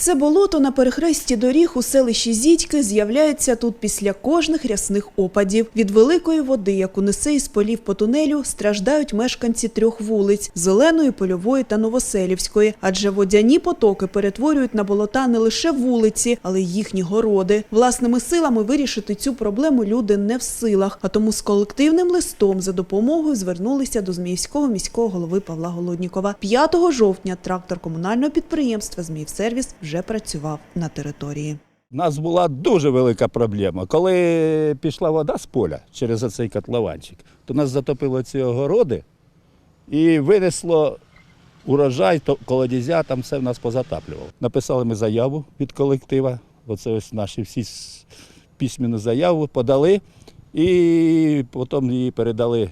Це болото на перехресті доріг у селищі Зідьки з'являється тут після кожних рясних опадів. Від великої води, яку несе із полів по тунелю, страждають мешканці трьох вулиць – Зеленої, Польової та Новоселівської. Адже водяні потоки перетворюють на болота не лише вулиці, але й їхні городи. Власними силами вирішити цю проблему люди не в силах, а тому з колективним листом за допомогою звернулися до Зміївського міського голови Павла Голоднікова. 5 жовтня трактор комунального підприємства «Зміївсервіс» вже працював на території. У нас була дуже велика проблема. Коли пішла вода з поля через цей котлованчик, то нас затопило ці огороди і винесло урожай, то колодязя, там все в нас позатаплювало. Написали ми заяву від колектива. Оце ось наші всі письменну заяву подали і потім її передали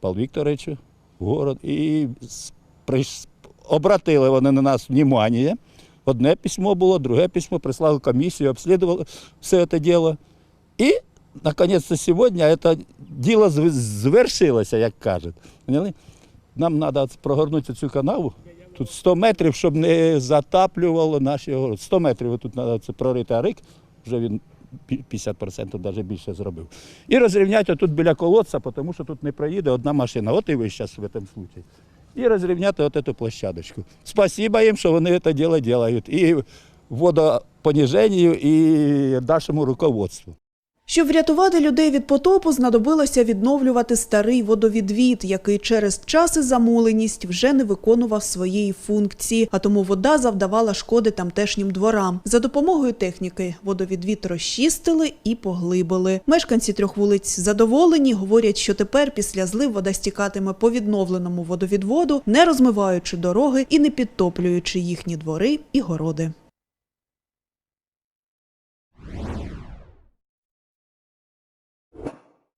Павлу Вікторовичу в город. І обратили вони на нас внимание. Одне письмо було, друге письмо, прислали комісію, обслідували все це діло. І, наконец-то, сьогодні це діло звершилося, як кажуть. Нам треба прогорнути цю канаву. Тут 100 метрів, щоб не затаплювало наші огороди. 100 метрів тут треба це прорити арик, вже він 50% навіть більше зробив. І розрівняти тут біля колодця, тому що тут не проїде одна машина. От і ви зараз в цьому випадку. І розрівняти от эту площадочку. Спасибо їм, що вони це діло роблять. І водопоніженню, і нашому руководству. Щоб врятувати людей від потопу, знадобилося відновлювати старий водовідвід, який через час і замуленість вже не виконував своєї функції, а тому вода завдавала шкоди тамтешнім дворам. За допомогою техніки водовідвід розчистили і поглибили. Мешканці трьох вулиць задоволені, говорять, що тепер після злив вода стікатиме по відновленому водовідводу, не розмиваючи дороги і не підтоплюючи їхні двори і городи.